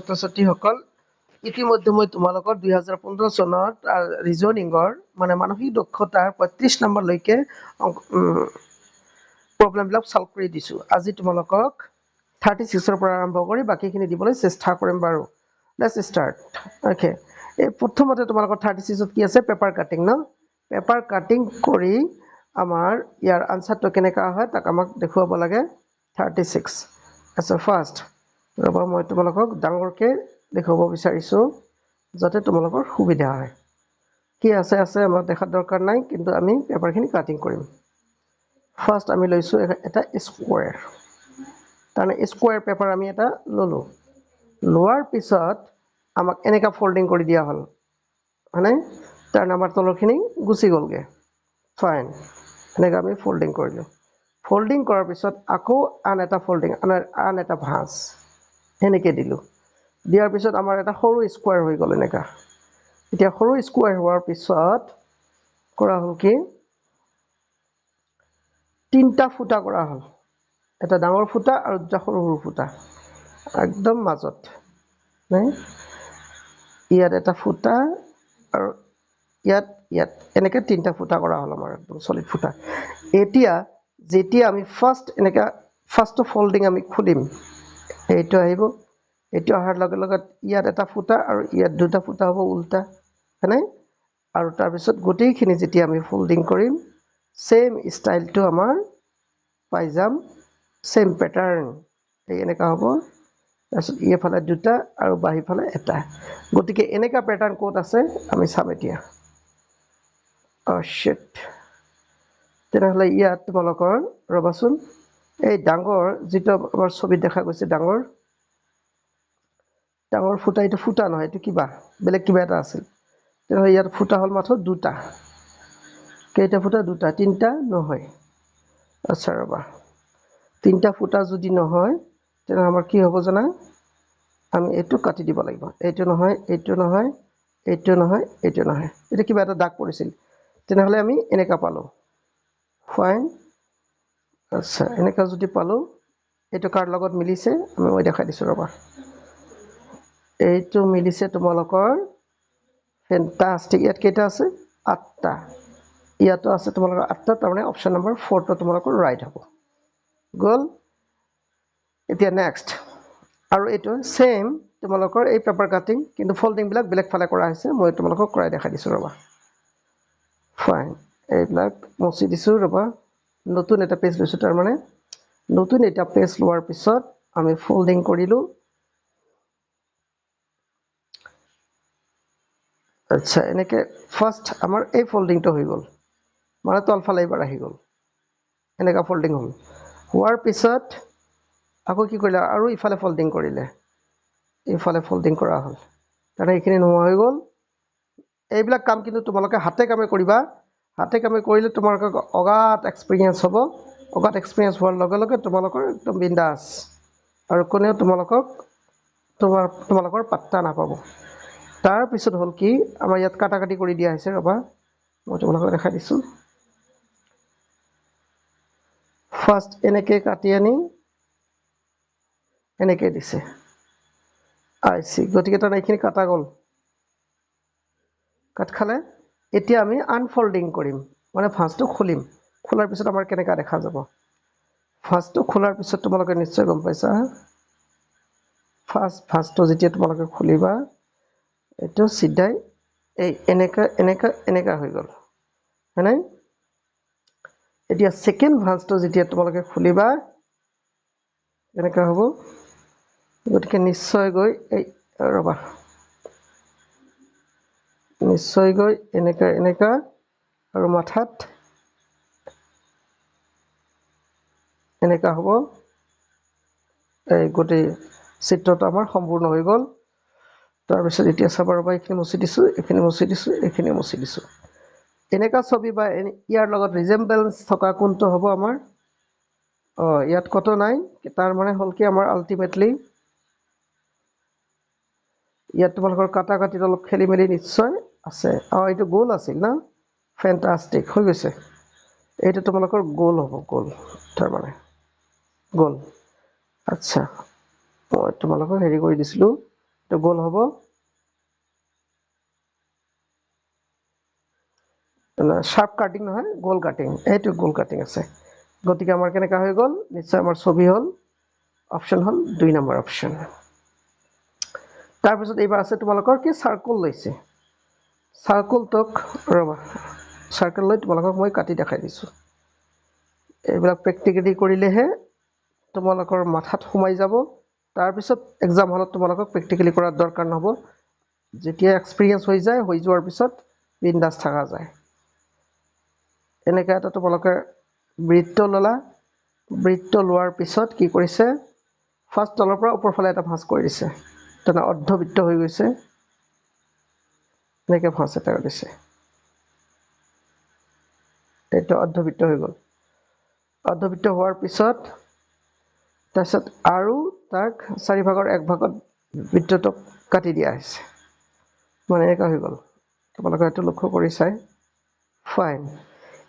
ছাত্ৰ ছাত্ৰীসকল ইতিমধ্যে মই তোমালোকৰ দুহেজাৰ পোন্ধৰ চনত ৰিজনিঙৰ মানে মানসিক দক্ষতাৰ পঁয়ত্ৰিছ নম্বৰলৈকে প্ৰব্লেমবিলাক ছল্ভ কৰি দিছোঁ। আজি তোমালোকক থাৰ্টি ছিক্সৰ পৰা আৰম্ভ কৰি বাকীখিনি দিবলৈ চেষ্টা কৰিম বাৰু। লেটছ ষ্টাৰ্ট অ'কে এই প্ৰথমতে তোমালোকৰ থাৰ্টি ছিক্সত কি আছে? পেপাৰ কাটিং ন? পেপাৰ কাটিং কৰি আমাৰ ইয়াৰ আনচাৰটো কেনেকুৱা হয় তাক আমাক দেখুৱাব লাগে। থাৰ্টি ছিক্স আচ্ছা ফাৰ্ষ্ট ৰ'বা মই তোমালোকক ডাঙৰকৈ দেখুৱাব বিচাৰিছোঁ যাতে তোমালোকৰ সুবিধা হয়। কি আছে আছে আমাক দেখাৰ দৰকাৰ নাই কিন্তু আমি পেপাৰখিনি কাটিং কৰিম। ফাৰ্ষ্ট আমি লৈছোঁ এটা স্কুৱেৰ তাৰমানে স্কুৱেৰ পেপাৰ আমি এটা ল'লোঁ। লোৱাৰ পিছত আমাক এনেকুৱা ফল্ডিং কৰি দিয়া হ'ল। হয়নে? তাৰমানে আমাৰ তলৰখিনি গুচি গ'লগৈ। ফাইন এনেকৈ আমি ফল্ডিং কৰিলোঁ। ফল্ডিং কৰাৰ পিছত আকৌ আন এটা ফল্ডিং আন আন এটা ভাঁজ। সেনেকৈ দিলোঁ। দিয়াৰ পিছত আমাৰ এটা সৰু স্কুৱাৰ হৈ গ'ল এনেকুৱা এতিয়া সৰু স্কুৱাৰ হোৱাৰ পিছত কৰা হ'ল কি? তিনিটা ফুটা কৰা হ'ল। এটা ডাঙৰ ফুটা আৰু দুটা সৰু সৰু ফুটা। একদম মাজত ইয়াত এটা ফুটা আৰু ইয়াত ইয়াত এনেকৈ তিনিটা ফুটা কৰা হ'ল আমাৰ একদম চলিড ফুটা। এতিয়া যেতিয়া আমি ফাৰ্ষ্ট এনেকৈ ফাৰ্ষ্টটো ফল্ডিং আমি খুলিম এইটো আহিব। এইটো অহাৰ লগে লগে ইয়াত এটা ফুটা আৰু ইয়াত দুটা ফুটা হ'ব উল্টা হয়নে? আৰু তাৰপিছত গোটেইখিনি যেতিয়া আমি ফল্ডিং কৰিম ছেইম ষ্টাইলটো আমাৰ পাই যাম ছেইম পেটাৰ্ণ এই এনেকুৱা হ'ব। তাৰপিছত এইফালে দুটা আৰু বাহিৰফালে এটা। গতিকে এনেকুৱা পেটাৰ্ণ ক'ত আছে আমি চাম এতিয়া। শ্বুট তেনেহ'লে ইয়াত তোমালোকৰ ৰ'বাচোন। এই ডাঙৰ যিটো আমাৰ ছবিত দেখা গৈছে ডাঙৰ ডাঙৰ ফুটা এইটো ফুটা নহয় এইটো কিবা বেলেগ কিবা এটা আছিল। তেনেহ'লে ইয়াত ফুটা হ'ল মাত্ৰ দুটা। কেইটা ফুটা? দুটা। তিনিটা নহয়। আচ্ছা ৰ'বা। তিনিটা ফুটা যদি নহয় তেনেহ'লে আমাৰ কি হ'ব জানা? আমি এইটো কাটি দিব লাগিব। এইটো নহয় এইটো নহয় এইটো নহয় এইটো নহয়। এইটো কিবা এটা দাগ পৰিছিল। তেনেহ'লে আমি এনেকুৱা পালোঁ। ফাইন আচ্ছা এনেকুৱা যদি পালোঁ এইটো কাৰ লগত মিলিছে? আমি মই দেখাই দিছোঁ ৰ'বা। এইটো মিলিছে তোমালোকৰ ফেণ্টাষ্টিক ইয়াত কেইটা আছে? আঠটা। ইয়াতো আছে তোমালোকৰ আঠটা তাৰমানে অপশ্যন নম্বৰ ফ'ৰটো তোমালোকৰ ৰাইট হ'ব। গ'ল? এতিয়া নেক্সট আৰু এইটো ছেইম তোমালোকৰ এই পেপাৰ কাটিং কিন্তু ফল্ডিংবিলাক বেলেগ ফালে কৰা হৈছে মই তোমালোকক কৰাই দেখাই দিছোঁ ৰ'বা। ফাইন এইবিলাক মচি দিছোঁ ৰ'বা। নতুন এটা পেজ লৈছোঁ তাৰমানে নতুন এটা পেজ লোৱাৰ পিছত আমি ফল্ডিং কৰিলোঁ। আচ্ছা এনেকৈ ফাৰ্ষ্ট আমাৰ এই ফল্ডিংটো হৈ গ'ল। মানে তলফালে এইবাৰ আহি গ'ল। এনেকুৱা ফল্ডিং হ'ল। হোৱাৰ পিছত আকৌ কি কৰিলে আৰু ইফালে ফল্ডিং কৰিলে। এইফালে ফল্ডিং কৰা হ'ল। তাৰমানে এইখিনি নোহোৱা হৈ গ'ল। এইবিলাক কাম কিন্তু তোমালোকে হাতে কামে কৰিবা। হাতে কামে কৰিলে তোমালোকৰ অগাধ এক্সপিৰিয়েঞ্চ হ'ব। অগাধ এক্সপিৰিয়েঞ্চ হোৱাৰ লগে লগে তোমালোকৰ একদম বিন্দাছ আৰু কোনেও তোমালোকক তোমাৰ, তোমালোকৰ পাত্তা নাপাব। তাৰপিছত হ'ল কি, আমাৰ ইয়াত কাটা কাটি কৰি দিয়া হৈছে, ৰ'বা। মই তোমালোকক দেখাই দিছোঁ। ফাৰ্ষ্ট এনেকৈ কাটি আনি, এনেকৈ দিছে। আই চি, গতিকে তাৰ এইখিনি কাটা গ'ল। কাট খালে? এতিয়া আমি আনফল্ডিং কৰিম। মানে ফাৰ্ষ্টটো খুলিম। খোলাৰ পিছত আমাৰ কেনেকুৱা দেখা যাব? ফাৰ্ষ্টটো খোলাৰ পিছত তোমালোকে নিশ্চয় গম পাইছা? ফাৰ্ষ্ট ফাৰ্ষ্টটো যেতিয়া তোমালোকে খুলিবা এইটো চিধাই এই এনেকা এনেকা এনেকা হৈ গ'ল। হয়নে এতিয়া ছেকেণ্ড ভাঁজটো যেতিয়া তোমালোকে খুলিবা এনেকুৱা হ'ব? গতিকে নিশ্চয় গৈ এই ৰ'বা। নিশ্চয় গৈ এনেকা এনেকা আৰু মাথাত এনেকা হ'ব। এই গোটেই চিত্ৰটো আমাৰ সম্পূৰ্ণ হৈ গ'ল। তাৰপিছত এতিয়া চাব ৰ'বা এইখিনি মচি দিছোঁ এইখিনি মচি দিছোঁ এইখিনি মচি দিছোঁ। এনেকুৱা ছবি বা ইয়াৰ লগত ৰিজেম্বলেঞ্চ থকা কোনটো হ'ব আমাৰ? অঁ ইয়াত কতো নাই তাৰ মানে হ'ল কি আমাৰ আল্টিমেটলি ইয়াত তোমালোকৰ কাটা কাটিত অলপ খেলি মেলি নিশ্চয় আছে। অঁ এইটো গ'ল আছিল ন? ফেণ্টাষ্টিক হৈ গৈছে। এইটো তোমালোকৰ গ'ল হ'ব গ'ল তাৰমানে। গ'ল আচ্ছা মই তোমালোকক হেৰি কৰি দিছিলোঁ। এইটো গোল হ'ব। শ্বাৰ্প কাটিং নহয় গোল কাটিং এইটো গোল কাটিং আছে। গতিকে আমাৰ কেনেকুৱা হৈ গ'ল? নিশ্চয় আমাৰ ছবি হ'ল। অপশ্যন হ'ল দুই নম্বৰ অপশ্যন তাৰপিছত এইবাৰ আছে তোমালোকৰ কি? চাৰ্কুল লৈছে। চাৰ্কুলটোক ৰ'বা। চাৰ্কুল লৈ তোমালোকক মই কাটি দেখাই দিছোঁ। এইবিলাক প্ৰেক্টিকেলি কৰিলেহে তোমালোকৰ মাথাত সোমাই যাব। তাৰপিছত এক্সাম হলত তোমালোকক প্ৰেক্টিকেলি কৰাৰ দৰকাৰ নহ'ব। যেতিয়া এক্সপিৰিয়েঞ্চ হৈ যায় হৈ যোৱাৰ পিছত বিন্দাছ থকা যায়। এনেকৈ এটা তোমালোকে বৃত্ত ল'লা। বৃত্ত লোৱাৰ পিছত কি কৰিছে? ফাৰ্ষ্ট তলৰ পৰা ওপৰ ফালে এটা ভাঁজ কৰি দিছে। তেনে অৰ্ধবৃত্ত হৈ গৈছে। এনেকৈ ভাঁজ এটা দিছে এইটো অৰ্ধবৃত্ত হৈ গ'ল। অৰ্ধবৃত্ত হোৱাৰ পিছত তাৰপিছত আৰু তাক চাৰি ভাগৰ এক ভাগত বৃত্তটোক কাটি দিয়া হৈছে। মানে এনেকুৱা হৈ গ'ল। তোমালোকে এইটো লক্ষ্য কৰি চাই ফাইন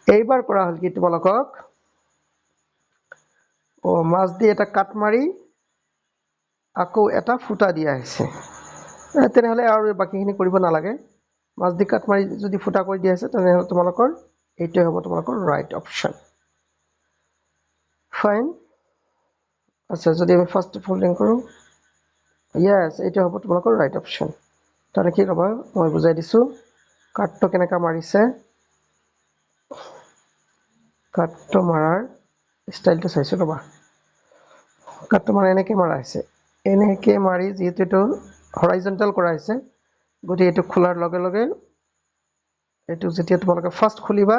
এইবাৰ কৰা হ'ল কি তোমালোকক? মাছ দি এটা কাট মাৰি আকৌ এটা ফুটা দিয়া হৈছে। তেনেহ'লে আৰু বাকীখিনি কৰিব নালাগে। মাছ দি কাট মাৰি যদি ফুটা কৰি দিয়া হৈছে তেনেহ'লে তোমালোকৰ এইটোৱে হ'ব, তোমালোকৰ ৰাইট অপশ্যন ফাইন আচ্ছা যদি আমি ফাৰ্ষ্ট ফল্ডিং কৰোঁ য়েছ এইটো হ'ব তোমালোকৰ ৰাইট অপশ্যন তাৰমানে কি ৰ'বা মই বুজাই দিছোঁ, কাঠটো কেনেকৈ মাৰিছে? কাঠটো মাৰাৰ ষ্টাইলটো চাইছোঁ, ৰ'বা। কাঠটো মানে এনেকৈ মাৰা হৈছে। এনেকৈ মাৰি যিহেতু এইটো হৰাইজেণ্টেল কৰা হৈছে গতিকে এইটো খোলাৰ লগে লগে এইটো যেতিয়া তোমালোকে ফাৰ্ষ্ট খুলিবা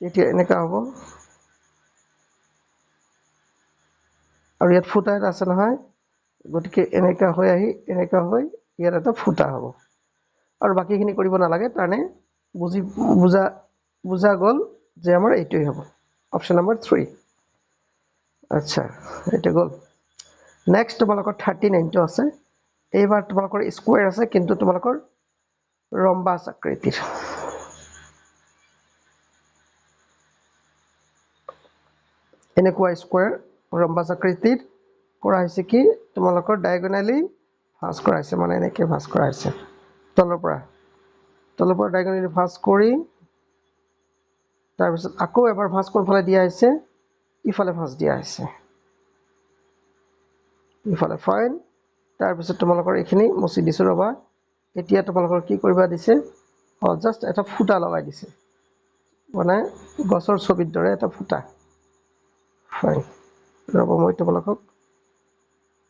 তেতিয়া এনেকুৱা হ'ব। আৰু ইয়াত ফুটা এটা আছে নহয় গতিকে এনেকুৱা হৈ আহি এনেকুৱা হৈ ইয়াত এটা ফুটা হ'ব। আৰু বাকীখিনি কৰিব নালাগে তাৰমানে বুজি বুজা বুজা গ'ল যে আমাৰ এইটোৱেই হ'ব। অপশ্যন নম্বৰ থ্ৰী আচ্ছা এইটো গ'ল। নেক্সট তোমালোকৰ থাৰ্টি নাইনটো আছে। এইবাৰ তোমালোকৰ স্কুৱেৰ আছে, কিন্তু তোমালোকৰ ৰম্বাছ আকৃতিৰ। এনেকুৱা স্কুৱেৰ ৰম্বাছ আকৃতিৰ কৰা হৈছে কি? তোমালোকৰ ডায়েগনেলি ভাঁজ কৰা হৈছে মানে এনেকৈ ভাঁজ কৰা হৈছে। তলৰ পৰা। তলৰ পৰা ডায়েগনেলি ভাঁজ কৰি, তাৰপিছত আকৌ এবাৰ ভাঁজ কোনফালে দিয়া হৈছে? ইফালে ভাঁজ দিয়া হৈছে। ইফালে ফাইন তাৰপিছত তোমালোকৰ এইখিনি মচি দিছোঁ ৰ'বা। এতিয়া তোমালোকৰ কি কৰিবা দিছে? অঁ জাষ্ট এটা ফুটা লগাই দিছে। মানে গছৰ ছবিৰ দৰে এটা ফুটা। হয় ৰ'ব মই তোমালোকক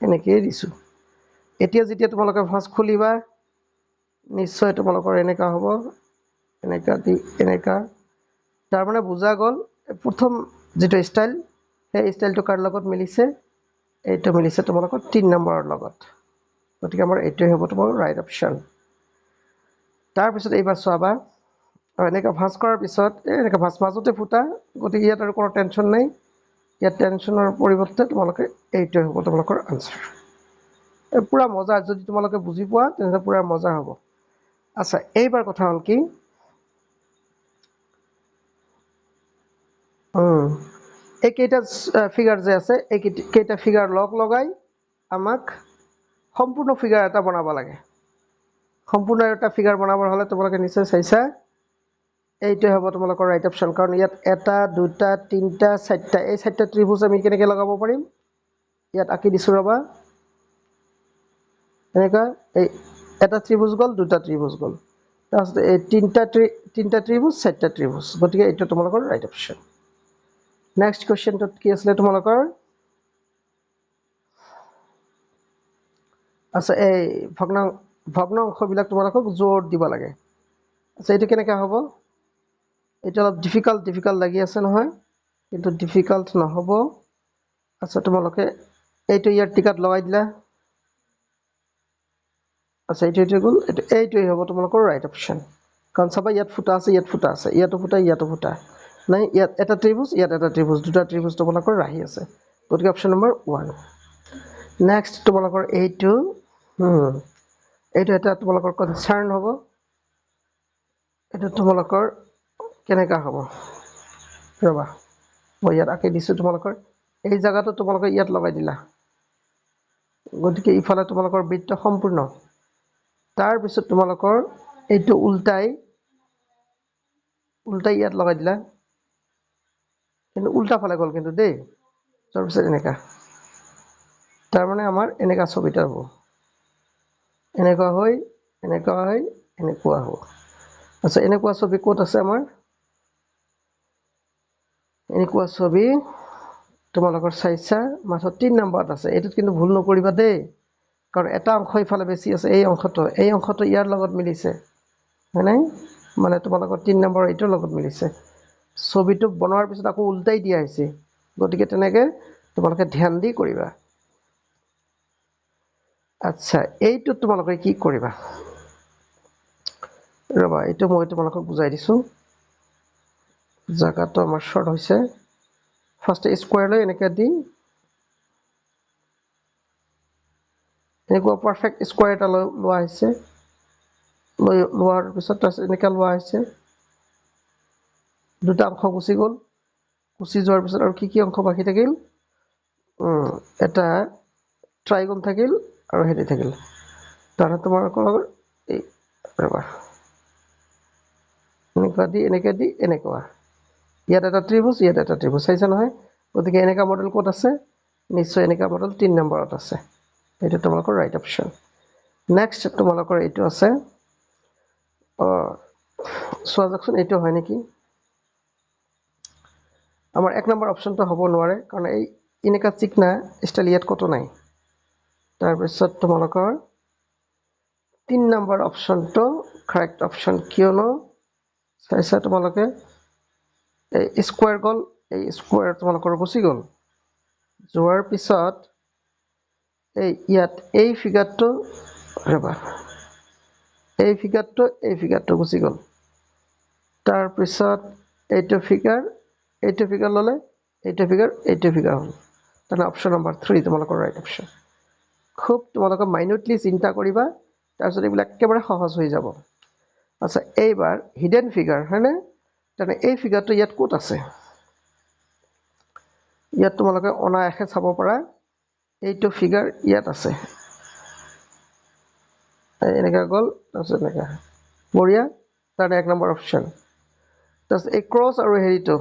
এনেকৈয়ে দিছোঁ। এতিয়া যেতিয়া তোমালোকে ভাঁজ খুলিবা নিশ্চয় তোমালোকৰ এনেকুৱা হ'ব। এনেকুৱা দি এনেকুৱা তাৰমানে বুজা গ'ল প্ৰথম যিটো ষ্টাইল সেই ষ্টাইলটো কাৰ লগত মিলিছে? এইটো মিলিছে তোমালোকৰ তিনি নম্বৰৰ লগত। গতিকে আমাৰ এইটোৱে হ'ব তোমাৰ ৰাইট অপশ্যন তাৰপিছত এইবাৰ চাবা এনেকৈ ভাঁজ কৰাৰ পিছত এই এনেকৈ ভাঁজ মাজতে ফুটা গতিকে ইয়াত আৰু কোনো টেনশ্যন নাই। ইয়াত টেনশ্যনৰ পৰিৱৰ্তে তোমালোকে এইটোৱে হ'ব তোমালোকৰ আনচাৰ পূৰা মজা যদি তোমালোকে বুজি পোৱা তেনেহ'লে পূৰা মজা হ'ব। আচ্ছা এইবাৰ কথা হ'ল কি? এই কেইটা ফিগাৰ যে আছে এই কেইটা ফিগাৰ লগ লগাই আমাক সম্পূৰ্ণ ফিগাৰ এটা বনাব লাগে। সম্পূৰ্ণ এটা ফিগাৰ বনাবৰ হ'লে তোমালোকে নিশ্চয় চাইছা। এইটোৱে হ'ব তোমালোকৰ ৰাইট অপশ্যন কাৰণ ইয়াত এটা, দুটা, তিনিটা, চাৰিটা, এই চাৰিটা ত্ৰিভুজ আমি কেনেকৈ লগাব পাৰিম? ইয়াত আঁকি দিছোঁ ৰ'বা। এনেকুৱা, এই এটা ত্ৰিভুজ গ'ল, দুটা ত্ৰিভুজ গ'ল। তাৰপিছত এই তিনিটা ত্ৰি, তিনিটা ত্ৰিভুজ, চাৰিটা ত্ৰিভুজ। গতিকে এইটো তোমালোকৰ ৰাইট অপশ্যন নেক্সট কুৱেশ্যনটোত কি আছিলে তোমালোকৰ? আচ্ছা এই ভগ্নাং, ভগ্নাংশবিলাক তোমালোকক জোৰ দিব লাগে। আচ্ছা এইটো কেনেকৈ হ'ব? এইটো অলপ ডিফিকাল্ট ডিফিকাল্ট লাগি আছে নহয়, কিন্তু ডিফিকাল্ট নহ'ব। আচ্ছা তোমালোকে এইটো ইয়াৰ টিকাত লগাই দিলা। আচ্ছা এইটো এইটো গ'ল। এইটো এইটোৱেই হ'ব তোমালোকৰ ৰাইট অপশ্যন কাৰণ চাবা, ইয়াত ফুটা আছে, ইয়াত ফুটা আছে। ইয়াতো ফুটা ইয়াতো ফুটা। নাই, ইয়াত এটা ত্ৰিভুজ, ইয়াত এটা ত্ৰিভুজ। দুটা ত্ৰিভুজ তোমালোকৰ ৰাহি আছে। গতিকে অপশ্যন নম্বৰ ওৱান নেক্সট তোমালোকৰ এইটো এইটো এটা তোমালোকৰ কনচাৰ্ণ হ'ব। এইটো তোমালোকৰ কেনেকুৱা হ'ব? ৰ'বা মই ইয়াত আঁকি দিছোঁ তোমালোকৰ। এই জেগাটো তোমালোকে ইয়াত লগাই দিলা। গতিকে ইফালে তোমালোকৰ বৃত্ত সম্পূৰ্ণ। তাৰপিছত তোমালোকৰ এইটো উল্টাই উল্টাই ইয়াত লগাই দিলা। কিন্তু উল্টা ফালে গ'ল কিন্তু দেই। তাৰপিছত এনেকা। তাৰমানে আমাৰ এনেকা ছবিটা হ'ব। এনেকুৱা হৈ এনেকুৱা হৈ এনেকুৱা হ'ব। আচ্ছা এনেকুৱা ছবি ক'ত আছে আমাৰ? এনেকুৱা ছবি তোমালোকৰ চাইছা মাত্ৰ তিনি নম্বৰত আছে। এইটোত কিন্তু ভুল নকৰিবা দেই কাৰণ এটা অংশ ইফালে বেছি আছে এই অংশটো। এই অংশটো ইয়াৰ লগত মিলিছে হয়নে মানে তোমালোকৰ তিনি নম্বৰ এইটোৰ লগত মিলিছে। ছবিটো বনোৱাৰ পিছত আকৌ উল্টাই দিয়া হৈছে। গতিকে তেনেকে তোমালোকে ধ্যান দি কৰিবা। আচ্ছা এইটোত তোমালোকে কি কৰিবা? ৰ'বা, এইটো মই তোমালোকক বুজাই দিছোঁ। জাগাটো আমাৰ শ্বৰ্ট হৈছে। ফাৰ্ষ্ট স্কুৱাৰ লৈ এনেকৈ দি, এনেকুৱা পাৰফেক্ট স্কুৱাৰ এটা লৈ লোৱা হৈছে। লৈ লোৱাৰ পিছত তাৰপিছত এনেকৈ লোৱা হৈছে। দুটা অংশ গুচি গ'ল। গুচি যোৱাৰ পিছত আৰু কি কি অংশ বাকী থাকিল? এটা ট্ৰাইগন থাকিল। আৰু হেৰি থাকিল তাৰপিছত তোমালোকৰ এই ৰ'বা এনেকুৱা দি এনেকৈ দি এনেকুৱা। ইয়াত এটা ত্ৰিভুজ ইয়াত এটা ত্ৰিভুজ। চাইছা নহয়? গতিকে এনেকুৱা মডেল ক'ত আছে? নিশ্চয় এনেকুৱা মডেল তিনি নম্বৰত আছে। এইটো তোমালোকৰ ৰাইট অপশ্যন নেক্সট তোমালোকৰ এইটো আছে। অঁ চোৱা যাওকচোন এইটো হয় নেকি? আমাৰ এক নম্বৰ অপশ্যনটো হ'ব নোৱাৰে কাৰণ এই এনেকুৱা চিকনা ষ্টাইল ইয়াত ক'তো নাই। তাৰপিছত তোমালোকৰ তিন নম্বৰ অপশ্যনটো কাৰেক্ট অপশ্যন কিয়নো চাইছা তোমালোকে এই স্কুৱাৰ গ'ল এই স্কুৱাৰ তোমালোকৰ গুচি গ'ল যোৱাৰ পিছত এই ইয়াত এই ফিগাৰটো ৰ'বা এই ফিগাৰটো এই ফিগাৰটো গুচি গ'ল তাৰপিছত এইটো ফিগাৰ এইটো ফিগাৰ ল'লে এইটো ফিগাৰ এইটো ফিগাৰ হ'ল। তাৰমানে অপশ্যন নম্বৰ থ্ৰী তোমালোকৰ ৰাইট অপশ্যন খুব তোমালোকে মাইনুটলি চিন্তা কৰিবা তাৰপিছত এইবিলাক একেবাৰে সহজ হৈ যাব। আচ্ছা এইবাৰ হিডেন ফিগাৰ হয়নে? তেনে এই ফিগাৰটো ইয়াত ক'ত আছে? ইয়াত তোমালোকে অনায়াসে চাব পাৰা এইটো ফিগাৰ ইয়াত আছে। এনেকৈ গ'ল তাৰপিছত এনেকৈ। বঢ়িয়া তাৰমানে এক নম্বৰ অপশ্যন তাৰপিছত এই ক্ৰছ আৰু হেৰিটো।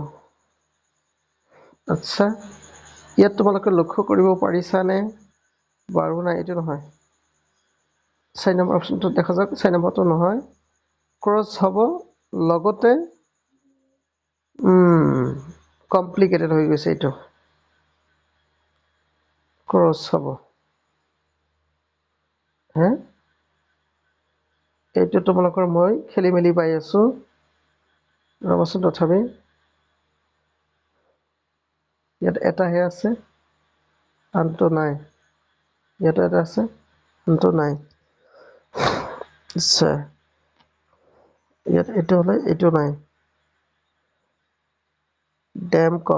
আচ্ছা ইয়াত তোমালোকে লক্ষ্য কৰিব পাৰিছানে? বাৰু নাই এইটো নহয় চাৰি নম্বৰ অপশ্যনটো দেখা যাওক চাৰি নম্বৰটো নহয় ক্ৰছ হ'ব, লগতে কমপ্লিকেটেড হৈ গৈছে এইটো। ক্ৰছ হ'ব। হে এইটো তোমালোকৰ মই খেলি মেলি পাই আছোঁ। ৰ'বাচোন তথাপি। ইয়াত এটাহে আছে। আনটো নাই। ইয়াতো এটা আছে আনটো নাই আচ্ছা ইয়াত এইটো হ'লে এইটো নাই ডেম ক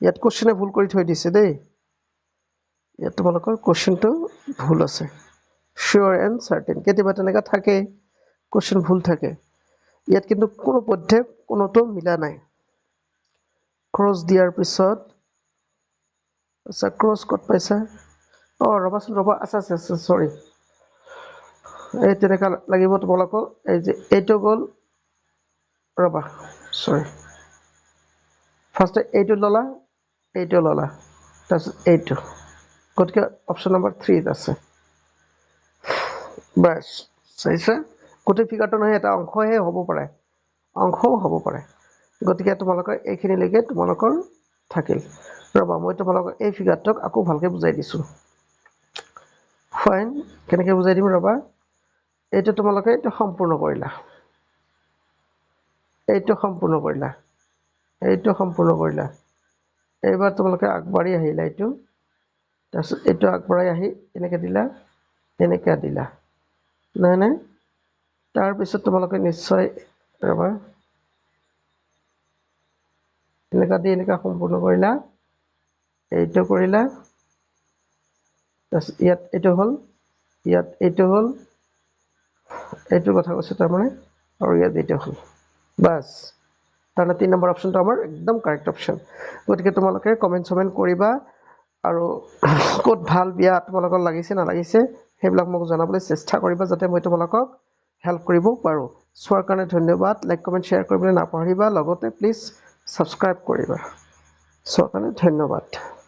ইয়াত কুৱেশ্যনে ভুল কৰি থৈ দিছে দেই ইয়াত তোমালোকৰ কুৱেশ্যনটো ভুল আছে চিয়'ৰ এণ্ড চাৰ্টেন কেতিয়াবা তেনেকুৱা থাকে কুৱেশ্যন ভুল থাকে ইয়াত কিন্তু কোনো পধ্যে কোনোটো মিলা নাই ক্ৰছ দিয়াৰ পিছত আচ্ছা ক্ৰছ ক'ত পাইছা অঁ, ৰ'বাচোন, ৰ'বা আচ্ছা আচ্ছা আচ্ছা চৰি এই তেনেকুৱা লাগিব তোমালোকক। এই যে, এইটো গ'ল, ৰ'বা চৰি ফাৰ্ষ্টে এইটো ল'লা এইটো ল'লা, তাৰপিছত এইটো। গতিকে অপশ্যন নম্বৰ থ্ৰীত আছে। বাছ, চাইছা? গোটেই ফিগাৰটো নহয়, এটা অংশহে হ'ব পাৰে। অংশও হ'ব পাৰে। গতিকে তোমালোকৰ এইখিনিলৈকে তোমালোকৰ থাকিল। ৰ'বা, মই তোমালোকক এই ফিগাৰটোক আকৌ ভালকৈ বুজাই দিছোঁ। ফাইন কেনেকৈ বুজাই দিম ৰ'বা? এইটো তোমালোকে এইটো সম্পূৰ্ণ কৰিলা। এইটো সম্পূৰ্ণ কৰিলা। এইটো সম্পূৰ্ণ কৰিলা। এইবাৰ তোমালোকে আগবাঢ়ি আহিলা এইটো। তাৰপিছত এইটো আগবঢ়াই আহি এনেকৈ দিলা এনেকৈ দিলা। নহয় নে? তাৰপিছত তোমালোকে নিশ্চয় ৰ'বা। এনেকুৱা দি এনেকুৱা সম্পূৰ্ণ কৰিলা। এইটো কৰিলা। তাৰপিছত ইয়াত এইটো হ'ল, ইয়াত এইটো হ'ল, এইটোৰ কথা কৈছোঁ তাৰমানে, আৰু ইয়াত এইটো হ'ল। বাছ, তাৰমানে তিনি নম্বৰ অপশ্যনটো আমাৰ একদম কাৰেক্ট অপশ্যন গতিকে তোমালোকে কমেণ্ট চমেণ্ট কৰিবা আৰু ক'ত ভালো, বিয়া তোমালোকৰ লাগিছে, নালাগিছে, সেইবিলাক মোক জনাবলৈ চেষ্টা কৰিবা যাতে মই তোমালোকক হেল্প কৰিব পাৰোঁ। চোৱাৰ কাৰণে ধন্যবাদ। লাইক কমেণ্ট শ্বেয়াৰ কৰিবলৈ নাপাহৰিবা। লগতে প্লিজ ছাবস্ক্ৰাইব কৰিবা। চোৱাৰ কাৰণে ধন্যবাদ।